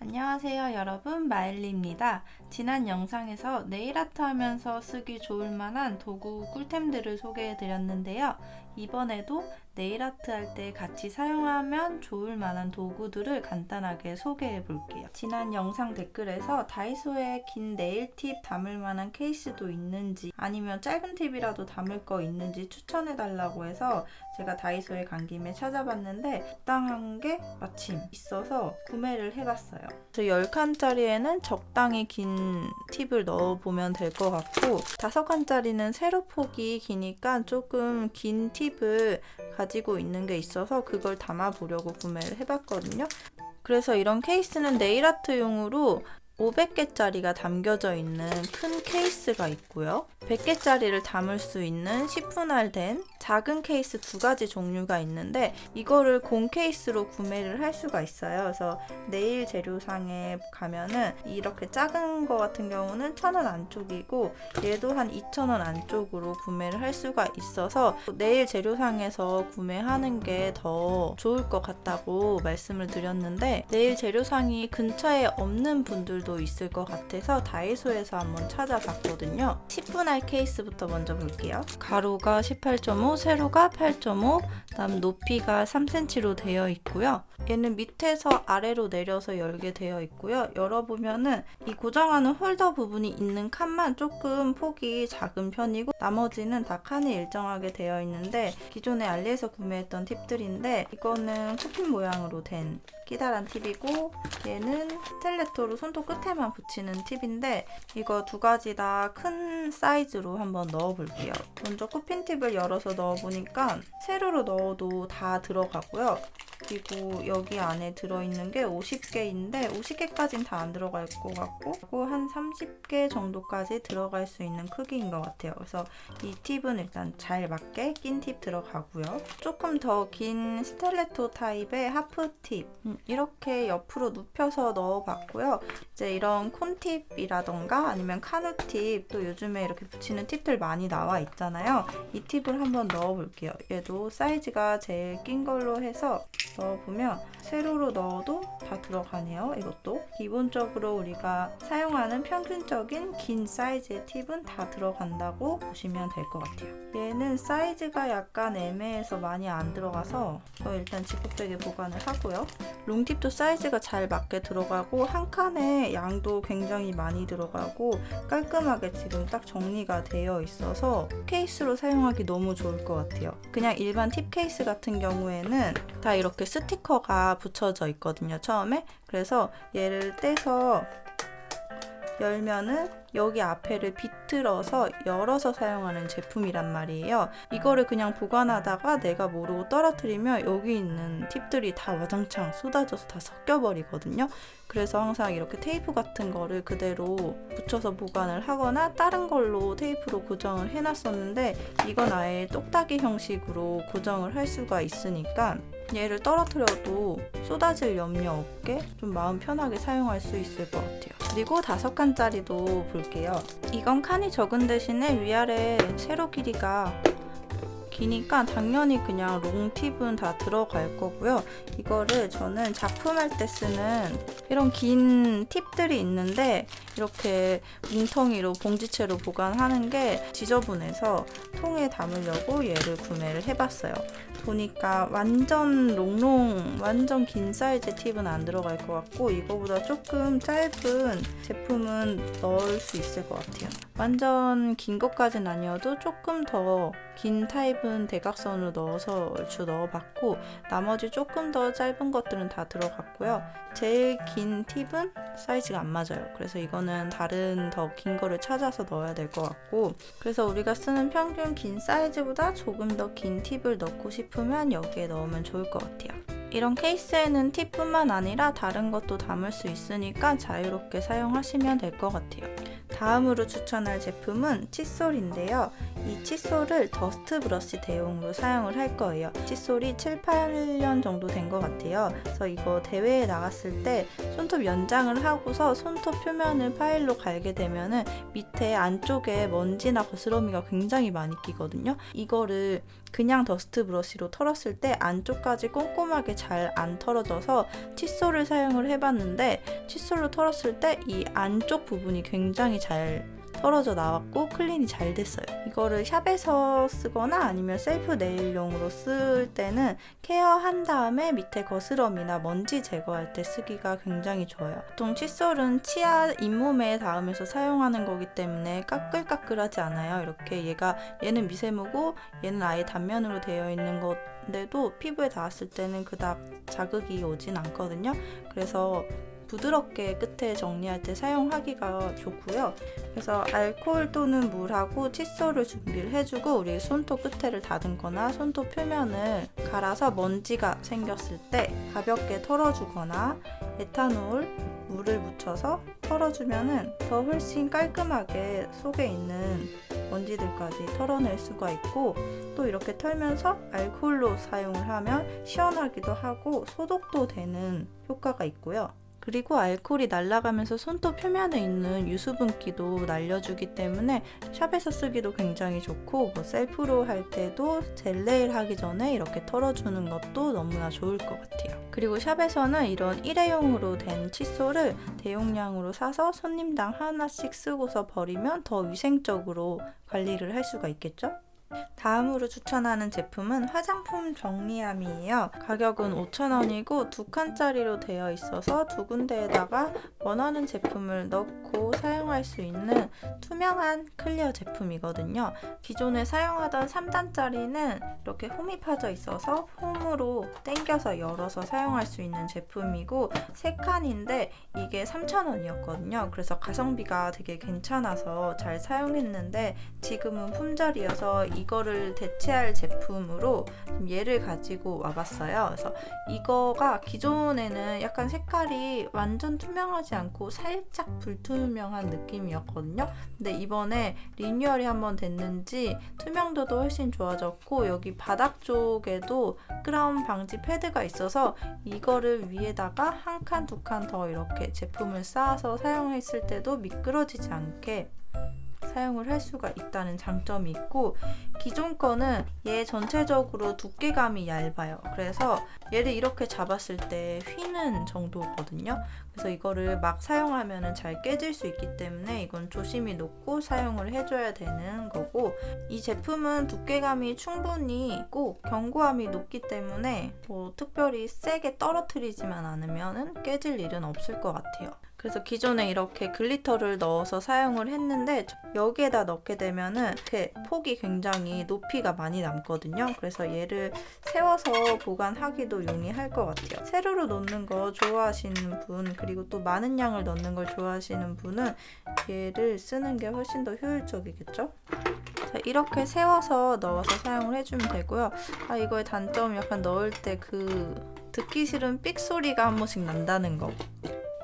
안녕하세요 여러분 마일리입니다. 지난 영상에서 네일 아트 하면서 쓰기 좋을 만한 도구 꿀템들을 소개해 드렸는데요. 이번에도 네일아트 할 때 같이 사용하면 좋을 만한 도구들을 간단하게 소개해 볼게요. 지난 영상 댓글에서 다이소에 긴 네일 팁 담을 만한 케이스도 있는지 아니면 짧은 팁이라도 담을 거 있는지 추천해 달라고 해서 제가 다이소에 간 김에 찾아봤는데 적당한 게 마침 있어서 구매를 해봤어요. 그래서 10칸짜리에는 적당히 긴 팁을 넣어보면 될 것 같고 5칸짜리는 세로 폭이 기니까 조금 긴 팁을 가지고 있는 게 있어서 그걸 담아보려고 구매를 해봤거든요. 그래서 이런 케이스는 네일 아트용으로 500개짜리가 담겨져 있는 큰 케이스가 있고요. 100개짜리를 담을 수 있는 10분할 된 작은 케이스 두 가지 종류가 있는데 이거를 공 케이스로 구매를 할 수가 있어요. 그래서 네일 재료상에 가면은 이렇게 작은 거 같은 경우는 1,000원 안쪽이고 얘도 한 2,000원 안쪽으로 구매를 할 수가 있어서 네일 재료상에서 구매하는 게 더 좋을 것 같다고 말씀을 드렸는데 네일 재료상이 근처에 없는 분들도 있을 것 같아서 다이소에서 한번 찾아봤거든요. 10분할 케이스부터 먼저 볼게요. 가로가 18.5, 세로가 8.5, 그 다음 높이가 3cm로 되어 있고요. 얘는 밑에서 아래로 내려서 열게 되어 있고요. 열어보면은 이 고정하는 홀더 부분이 있는 칸만 조금 폭이 작은 편이고 나머지는 다 칸이 일정하게 되어 있는데 기존에 알리에서 구매했던 팁들인데 이거는 코핀 모양으로 된 끼다란 팁이고 얘는 스텔레토로 손톱 끝에만 붙이는 팁인데 이거 두 가지 다 큰 사이즈로 한번 넣어볼게요. 먼저 코핀 팁을 열어서 넣어보니까 세로로 넣어 도 다 들어가고요. 그리고 여기 안에 들어있는 게 50개인데 50개까지는 다 안 들어갈 것 같고 한 30개 정도까지 들어갈 수 있는 크기인 것 같아요. 그래서 이 팁은 일단 잘 맞게 낀 팁 들어가고요. 조금 더 긴 스텔레토 타입의 하프 팁 음, 이렇게 옆으로 눕혀서 넣어봤고요. 이제 이런 콘 팁이라던가 아니면 카누 팁 또 요즘에 이렇게 붙이는 팁들 많이 나와 있잖아요. 이 팁을 한번 넣어볼게요. 얘도 사이즈가 제일 낀 걸로 해서 넣어보면 세로로 넣어도 다 들어가네요. 이것도 기본적으로 우리가 사용하는 평균적인 긴 사이즈의 팁은 다 들어간다고 보시면 될 것 같아요. 얘는 사이즈가 약간 애매해서 많이 안 들어가서 저 일단 지퍼백에 보관을 하고요. 롱팁도 사이즈가 잘 맞게 들어가고 한 칸에 양도 굉장히 많이 들어가고 깔끔하게 지금 딱 정리가 되어 있어서 케이스로 사용하기 너무 좋을 것 같아요. 그냥 일반 팁 케이스 같은 경우에는 다 이렇게 스티커가 붙여져 있거든요, 처음에. 그래서 얘를 떼서 열면은 여기 앞에를 비틀어서 열어서 사용하는 제품이란 말이에요. 이거를 그냥 보관하다가 내가 모르고 떨어뜨리면 여기 있는 팁들이 다 와장창 쏟아져서 다 섞여버리거든요. 그래서 항상 이렇게 테이프 같은 거를 그대로 붙여서 보관을 하거나 다른 걸로 테이프로 고정을 해놨었는데 이건 아예 똑딱이 형식으로 고정을 할 수가 있으니까 얘를 떨어뜨려도 쏟아질 염려 없게 좀 마음 편하게 사용할 수 있을 것 같아요. 그리고 다섯 칸짜리도 볼게요. 이건 칸이 적은 대신에 위아래 세로 길이가 기니까 당연히 그냥 롱 팁은 다 들어갈 거고요. 이거를 저는 작품할 때 쓰는 이런 긴 팁들이 있는데 이렇게 뭉텅이로 봉지채로 보관하는 게 지저분해서 통에 담으려고 얘를 구매를 해봤어요. 보니까 완전 롱롱, 완전 긴 사이즈 팁은 안 들어갈 것 같고 이거보다 조금 짧은 제품은 넣을 수 있을 것 같아요. 완전 긴 것까진 아니어도 조금 더 긴 타입은 대각선으로 넣어서 얼추 넣어봤고 나머지 조금 더 짧은 것들은 다 들어갔고요. 제일 긴 팁은 사이즈가 안 맞아요. 그래서 이거는 다른 더 긴 거를 찾아서 넣어야 될 것 같고 그래서 우리가 쓰는 평균 긴 사이즈보다 조금 더 긴 팁을 넣고 싶 으면 여기에 넣으면 좋을 것 같아요. 이런 케이스에는 팁뿐만 아니라 다른 것도 담을 수 있으니까 자유롭게 사용하시면 될 것 같아요. 다음으로 추천할 제품은 칫솔인데요. 이 칫솔을 더스트 브러쉬 대용으로 사용을 할 거예요. 칫솔이 7, 8년 정도 된 것 같아요. 그래서 이거 대회에 나갔을 때 손톱 연장을 하고서 손톱 표면을 파일로 갈게 되면은 밑에 안쪽에 먼지나 거스러미가 굉장히 많이 끼거든요. 이거를 그냥 더스트 브러쉬로 털었을 때 안쪽까지 꼼꼼하게 잘 안 털어져서 칫솔을 사용을 해봤는데 칫솔로 털었을 때 이 안쪽 부분이 굉장히 잘 떨어져 나왔고 클린이 잘 됐어요. 이거를 샵에서 쓰거나 아니면 셀프 네일용으로 쓸 때는 케어한 다음에 밑에 거스럼이나 먼지 제거할 때 쓰기가 굉장히 좋아요. 보통 칫솔은 치아 잇몸에 닿으면서 사용하는 거기 때문에 까끌까끌하지 않아요. 이렇게 얘가 얘는 미세모고 얘는 아예 단면으로 되어 있는 건데도 피부에 닿았을 때는 그닥 자극이 오진 않거든요. 그래서 부드럽게 끝에 정리할 때 사용하기가 좋고요. 그래서 알코올 또는 물하고 칫솔을 준비를 해주고 우리 손톱 끝에를 다듬거나 손톱 표면을 갈아서 먼지가 생겼을 때 가볍게 털어주거나 에탄올, 물을 묻혀서 털어주면은 더 훨씬 깔끔하게 속에 있는 먼지들까지 털어낼 수가 있고 또 이렇게 털면서 알코올로 사용을 하면 시원하기도 하고 소독도 되는 효과가 있고요. 그리고 알코올이 날아가면서 손톱 표면에 있는 유수분기도 날려주기 때문에 샵에서 쓰기도 굉장히 좋고 뭐 셀프로 할 때도 젤네일 하기 전에 이렇게 털어주는 것도 너무나 좋을 것 같아요. 그리고 샵에서는 이런 일회용으로 된 칫솔을 대용량으로 사서 손님당 하나씩 쓰고서 버리면 더 위생적으로 관리를 할 수가 있겠죠? 다음으로 추천하는 제품은 화장품 정리함이에요. 가격은 5,000원이고 두 칸짜리로 되어 있어서 두 군데에다가 원하는 제품을 넣고 사용할 수 있는 투명한 클리어 제품이거든요. 기존에 사용하던 3단짜리는 이렇게 홈이 파져 있어서 홈으로 당겨서 열어서 사용할 수 있는 제품이고 3칸인데 이게 3,000원이었거든요. 그래서 가성비가 되게 괜찮아서 잘 사용했는데 지금은 품절이어서 이거를 대체할 제품으로 좀 얘를 가지고 와봤어요. 그래서 이거가 기존에는 약간 색깔이 완전 투명하지 않고 살짝 불투명한 느낌이었거든요. 근데 이번에 리뉴얼이 한번 됐는지 투명도도 훨씬 좋아졌고 여기 바닥 쪽에도 크라운 방지 패드가 있어서 이거를 위에다가 한 칸, 두 칸 더 이렇게 제품을 쌓아서 사용했을 때도 미끄러지지 않게 사용을 할 수가 있다는 장점이 있고 기존 거는 얘 전체적으로 두께감이 얇아요. 그래서 얘를 이렇게 잡았을 때 휘는 정도거든요. 그래서 이거를 막 사용하면 잘 깨질 수 있기 때문에 이건 조심히 놓고 사용을 해줘야 되는 거고 이 제품은 두께감이 충분히 있고 견고함이 높기 때문에 뭐 특별히 세게 떨어뜨리지만 않으면 깨질 일은 없을 것 같아요. 그래서 기존에 이렇게 글리터를 넣어서 사용을 했는데 여기에다 넣게 되면은 이렇게 폭이 굉장히 높이가 많이 남거든요. 그래서 얘를 세워서 보관하기도 용이할 것 같아요. 세로로 놓는 거 좋아하시는 분 그리고 또 많은 양을 넣는 걸 좋아하시는 분은 얘를 쓰는 게 훨씬 더 효율적이겠죠? 자, 이렇게 세워서 넣어서 사용을 해주면 되고요. 아 이거의 단점 약간 넣을 때 그 듣기 싫은 삑 소리가 한 번씩 난다는 거.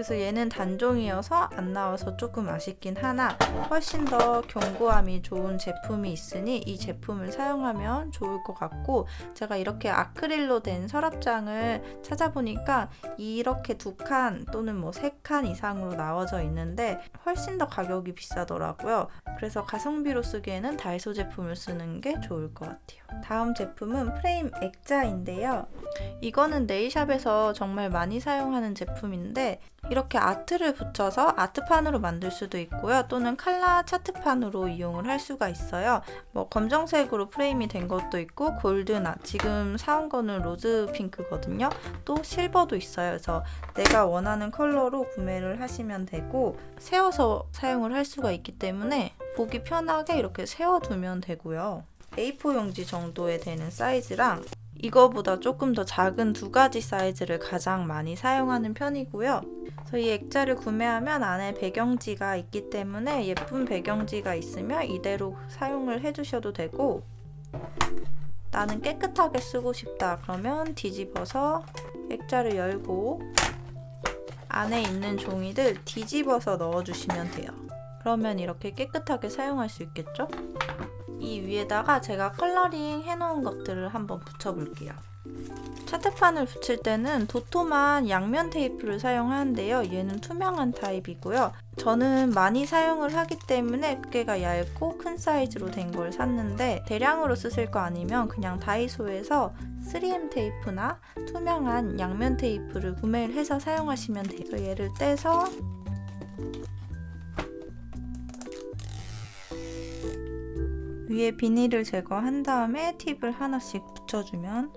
그래서 얘는 단종이어서 안 나와서 조금 아쉽긴 하나 훨씬 더 견고함이 좋은 제품이 있으니 이 제품을 사용하면 좋을 것 같고 제가 이렇게 아크릴로 된 서랍장을 찾아보니까 이렇게 두 칸 또는 뭐 세 칸 이상으로 나와져 있는데 훨씬 더 가격이 비싸더라고요. 그래서 가성비로 쓰기에는 다이소 제품을 쓰는 게 좋을 것 같아요. 다음 제품은 프레임 액자인데요. 이거는 네일샵에서 정말 많이 사용하는 제품인데 이렇게 아트를 붙여서 아트판으로 만들 수도 있고요. 또는 칼라 차트판으로 이용을 할 수가 있어요. 뭐 검정색으로 프레임이 된 것도 있고 골드나 지금 사온 거는 로즈 핑크거든요. 또 실버도 있어요. 그래서 내가 원하는 컬러로 구매를 하시면 되고 세워서 사용을 할 수가 있기 때문에 보기 편하게 이렇게 세워두면 되고요. A4 용지 정도에 되는 사이즈랑 이거보다 조금 더 작은 두 가지 사이즈를 가장 많이 사용하는 편이고요. 이 액자를 구매하면 안에 배경지가 있기 때문에 예쁜 배경지가 있으면 이대로 사용을 해주셔도 되고 나는 깨끗하게 쓰고 싶다 그러면 뒤집어서 액자를 열고 안에 있는 종이들 뒤집어서 넣어주시면 돼요. 그러면 이렇게 깨끗하게 사용할 수 있겠죠? 이 위에다가 제가 컬러링 해놓은 것들을 한번 붙여볼게요. 차트판을 붙일 때는 도톰한 양면 테이프를 사용하는데요. 얘는 투명한 타입이고요. 저는 많이 사용을 하기 때문에 두께가 얇고 큰 사이즈로 된 걸 샀는데 대량으로 쓰실 거 아니면 그냥 다이소에서 3M 테이프나 투명한 양면 테이프를 구매를 해서 사용하시면 돼요. 얘를 떼서 위에 비닐을 제거한 다음에 팁을 하나씩 붙여주면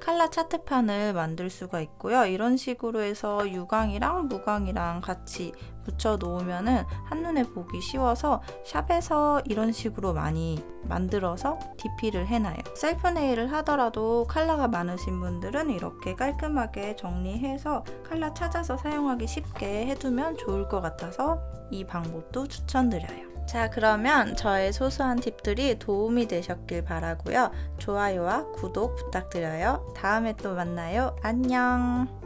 칼라 차트판을 만들 수가 있고요. 이런 식으로 해서 유광이랑 무광이랑 같이 붙여 놓으면은 한눈에 보기 쉬워서 샵에서 이런 식으로 많이 만들어서 DP를 해놔요. 셀프 네일을 하더라도 컬러가 많으신 분들은 이렇게 깔끔하게 정리해서 컬러 찾아서 사용하기 쉽게 해두면 좋을 것 같아서 이 방법도 추천드려요. 자, 그러면 저의 소소한 팁들이 도움이 되셨길 바라고요. 좋아요와 구독 부탁드려요. 다음에 또 만나요. 안녕.